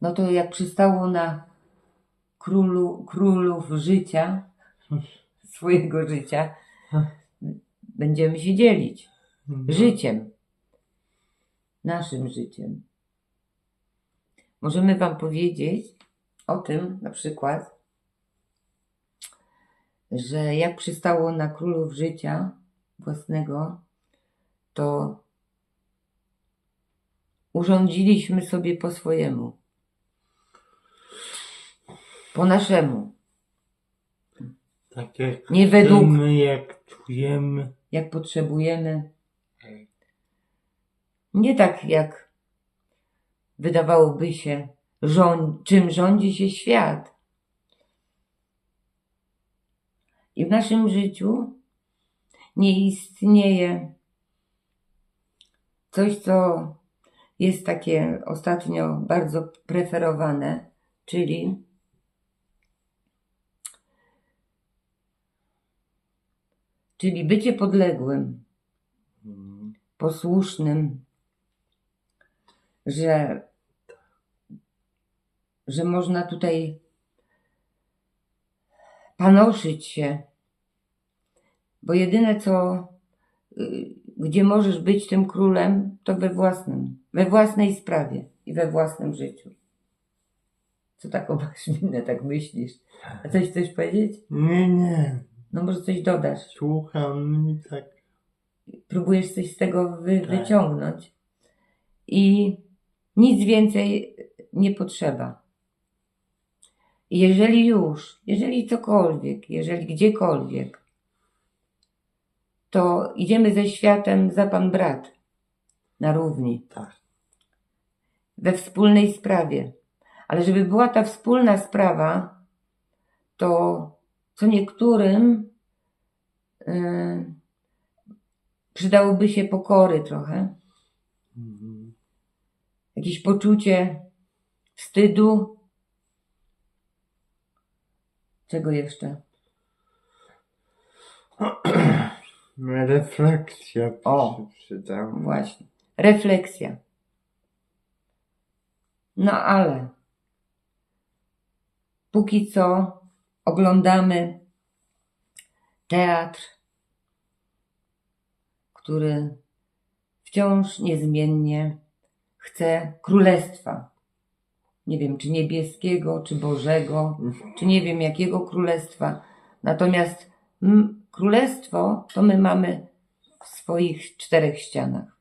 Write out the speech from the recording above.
No to jak przystało na królu, królów życia, swojego życia, będziemy się dzielić życiem. Naszym życiem. Możemy Wam powiedzieć o tym na przykład, że jak przystało na królów życia własnego, to urządziliśmy sobie po swojemu. Po naszemu. Tak jak Nie według- chcemy, jak czujemy. jak potrzebujemy. Nie tak jak wydawałoby się, rząd, czym rządzi się świat. I w naszym życiu nie istnieje coś, co jest takie ostatnio bardzo preferowane, czyli czyli bycie podległym, Mm, posłusznym, że, że można tutaj panoszyć się, bo jedyne co, y, gdzie możesz być tym królem, to we własnym, we własnej sprawie i we własnym życiu. Co tak obaś minę, tak myślisz? A coś chcesz powiedzieć? Nie, nie. No może coś dodasz. Słucham i tak. próbujesz coś z tego wy, Tak. wyciągnąć. I nic więcej nie potrzeba. Jeżeli już, jeżeli cokolwiek, jeżeli gdziekolwiek, to idziemy ze światem za pan brat na równi, Tak. we wspólnej sprawie. Ale żeby była ta wspólna sprawa, to co niektórym yy, przydałoby się pokory trochę, Mhm. jakieś poczucie wstydu. Czego jeszcze? Refleksja O. przydała. Właśnie. Refleksja. No ale póki co oglądamy teatr, który wciąż niezmiennie chce królestwa. Nie wiem, czy niebieskiego, czy bożego, czy nie wiem jakiego królestwa. Natomiast królestwo to my mamy w swoich czterech ścianach.